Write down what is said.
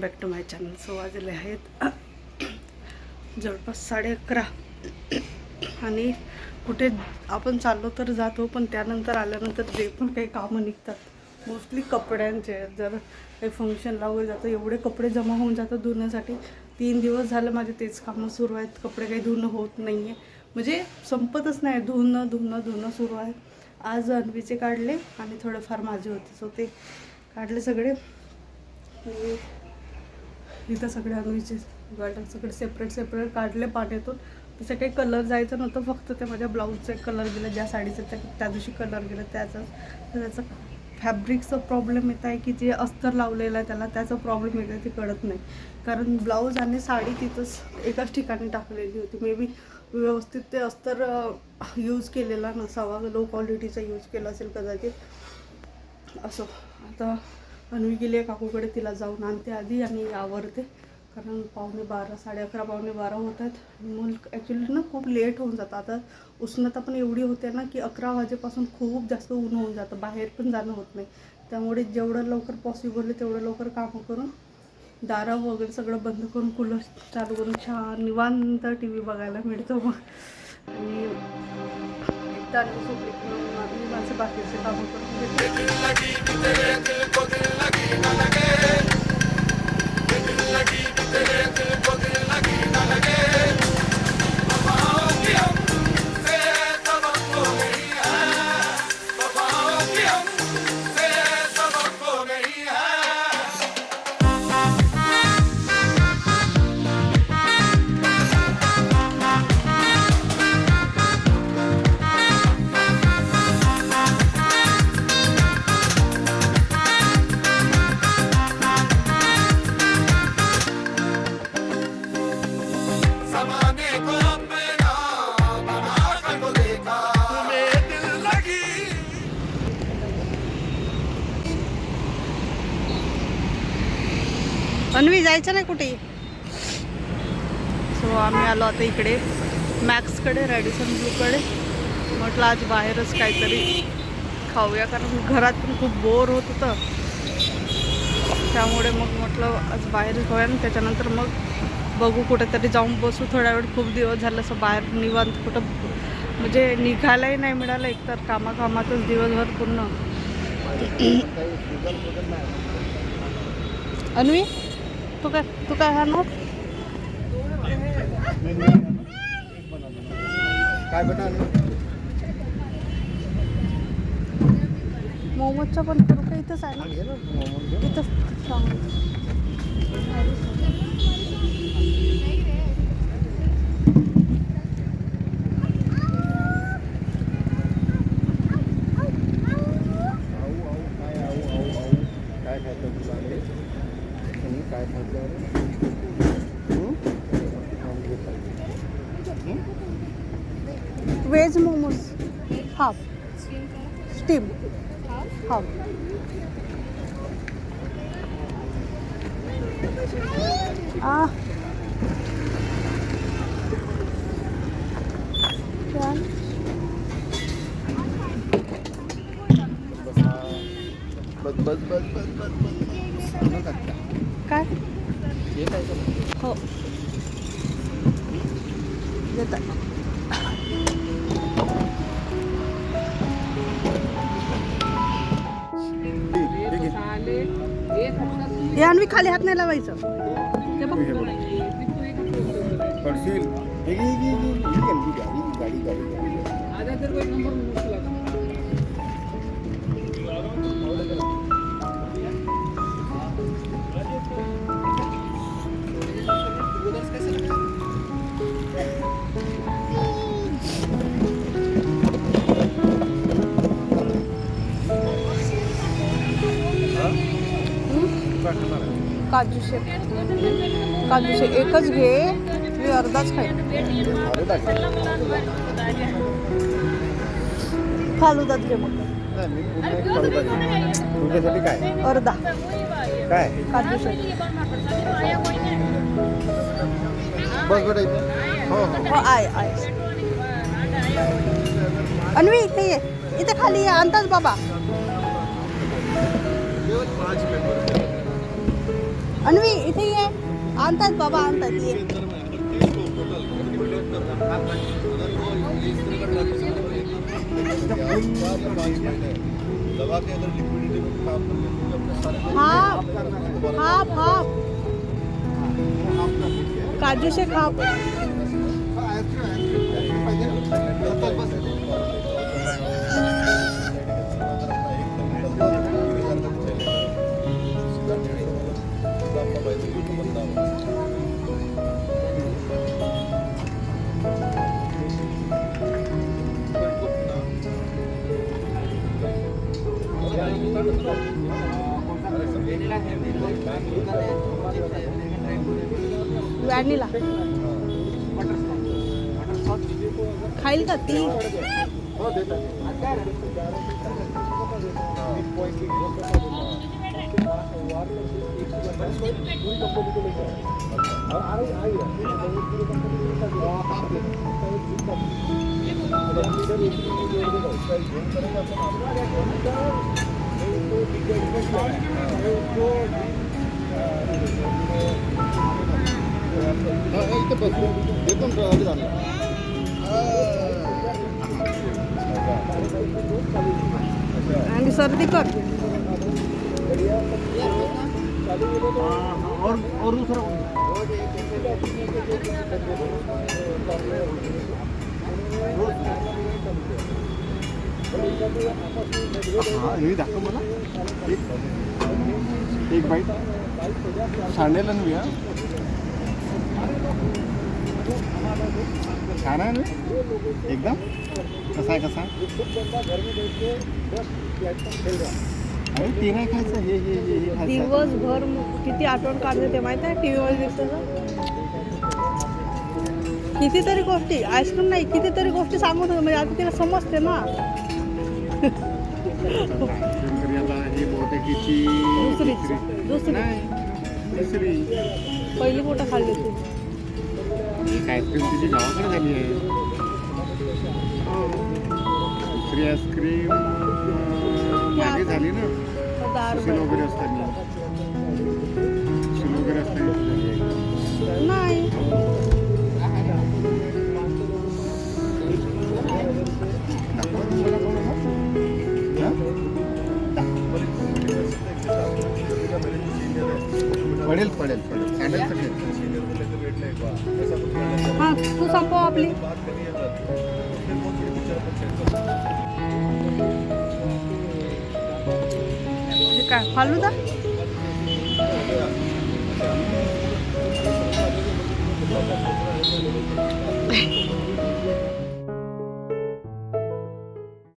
Channel. So वाजले आहेत जवळपास साडे अकरा. आणि कुठे आपण चाललो तर जातो पण त्यानंतर आल्यानंतर जे पण काही कामं निघतात मोस्टली कपड्यांचे. जर काही फंक्शनला वगैरे जातं एवढे कपडे जमा होऊन जातात धुण्यासाठी. तीन दिवस झालं माझे तेच कामं सुरू आहेत. कपडे काही धुणं होत नाही आहे म्हणजे संपतच नाही. धुणं धुणं धुणं सुरू आहे. आज अन्वीचे काढले आणि थोडेफार माझे होते. सो ते काढले सगळे. इथं सगळे अन्वीचे गार्डन सगळे सेपरेट सेपरेट काढले पाण्यातून. तसं काही कलर जायचं नव्हतं फक्त ते माझ्या ब्लाऊजचे कलर गेले ज्या साडीचं त्या त्या दिवशी कलर गेलं त्याचा. त्याचं फॅब्रिकचा प्रॉब्लेम येत आहे की जे अस्तर लावलेलं आहे त्याला त्याचा प्रॉब्लेम येत आहे ते कळत नाही. कारण ब्लाऊज आणि साडी तिथंच एकाच ठिकाणी टाकलेली होती. मे बी व्यवस्थित ते अस्तर यूज केलेला नसावा लो क्वालिटीचा यूज केला असेल कदाचित. असं. आता अनवी गेले काकूकडे तिला जाऊन आणते आधी आणि आवरते. कारण पावणे बारा साडे अकरा पावणे बारा होत आहेत मुलं मग ॲक्च्युली ना खूप लेट होऊन जातं. आता उष्णता पण एवढी होते ना की अकरा वाजेपासून खूप जास्त ऊन होऊन जातं. बाहेर पण जाणं होत नाही. त्यामुळे जेवढं लवकर पॉसिबल आहे तेवढं लवकर कामं करून दारं वगैरे सगळं बंद करून कूलर चालू करून छान निवांत टी व्ही बघायला मिळतो मग. आणि एकदा आणि झोपली की मग मी माझं अन्वी जायचं नाही कुठे? सो आम्ही आलो आता इकडे. मॅक्सकडे रॅडिसन ब्लूकडे म्हटलं आज बाहेरच काहीतरी खाऊया कारण घरात पण खूप बोर होत होतं. त्यामुळे मग म्हटलं आज बाहेर खाऊया आणि त्याच्यानंतर मग बघू कुठेतरी जाऊन बसू. थोड्या वेळ खूप दिवस झालं असं बाहेर निवांत कुठं म्हणजे निघायलाही नाही मिळालं एकतर कामाकामातच दिवसभर पूर्ण. अन्वी? तू काय तू काय खाणार काय मोमोजचं पण करू का? इथंच आहे ना. इथंच. सांग आऊ आऊ काय आऊ आऊ आऊ काय खायचं तुला रे? आणि काय खायचं रे? हं? खाऊन घे खाऊन. हं? Veg momos. Half. Steam. Half. आ. बस बस बस बस बस बस काय? हो. देतात हे आणवी खाली हात नाही लावायचं बघ. पडशील. हे घे, घे, घे. ही गाडी गाडी गाडी तर काय नंबर आहे? काजू शेक. काजू शेक एकच घे मी अर्धाच खाईन. अरे फालुदात घे मग. तुझ्यासाठी काय? अर्धा. काय? काजू शेक. बस बेटा हो हो. हो आहे आहे अन्वी इथे ये. इथे खाली ये बाबा. अन्वी इथे ये आणतात बाबा आणतात ये हाफ़ हाफ़ हाफ़ काजूचे खाप हाफ व्हॅनिला खाईल का ती इथं बसलो येतो आणि सर्दी कर. और और दूसरा हे दाखव मला एक बाईट सांडेल ना मी हा ना? एकदम? कसा आहे कसा अरे ते नाही खायचं हे हे हे हे खायचं दिवसभर किती आठवण काढते ते माहिती आहे? टी व्हीवर दिसतं ना? कितीतरी गोष्टी. आईस्क्रीम नाही कितीतरी गोष्टी सांगत होतो म्हणजे आता तिला समजते ना. याला हे दुसरी. दुसरी. नाही तिसरी पहिली मोठं खाल्ली होती. एक आईस्क्रीम तुझी गावाकडे झाली आहे? दुसरी आईस्क्रीम मागे झाली ना? दहा वगैरे असताना. सुशील वगैरे असताना. झाली आहे. हे काय फालुदा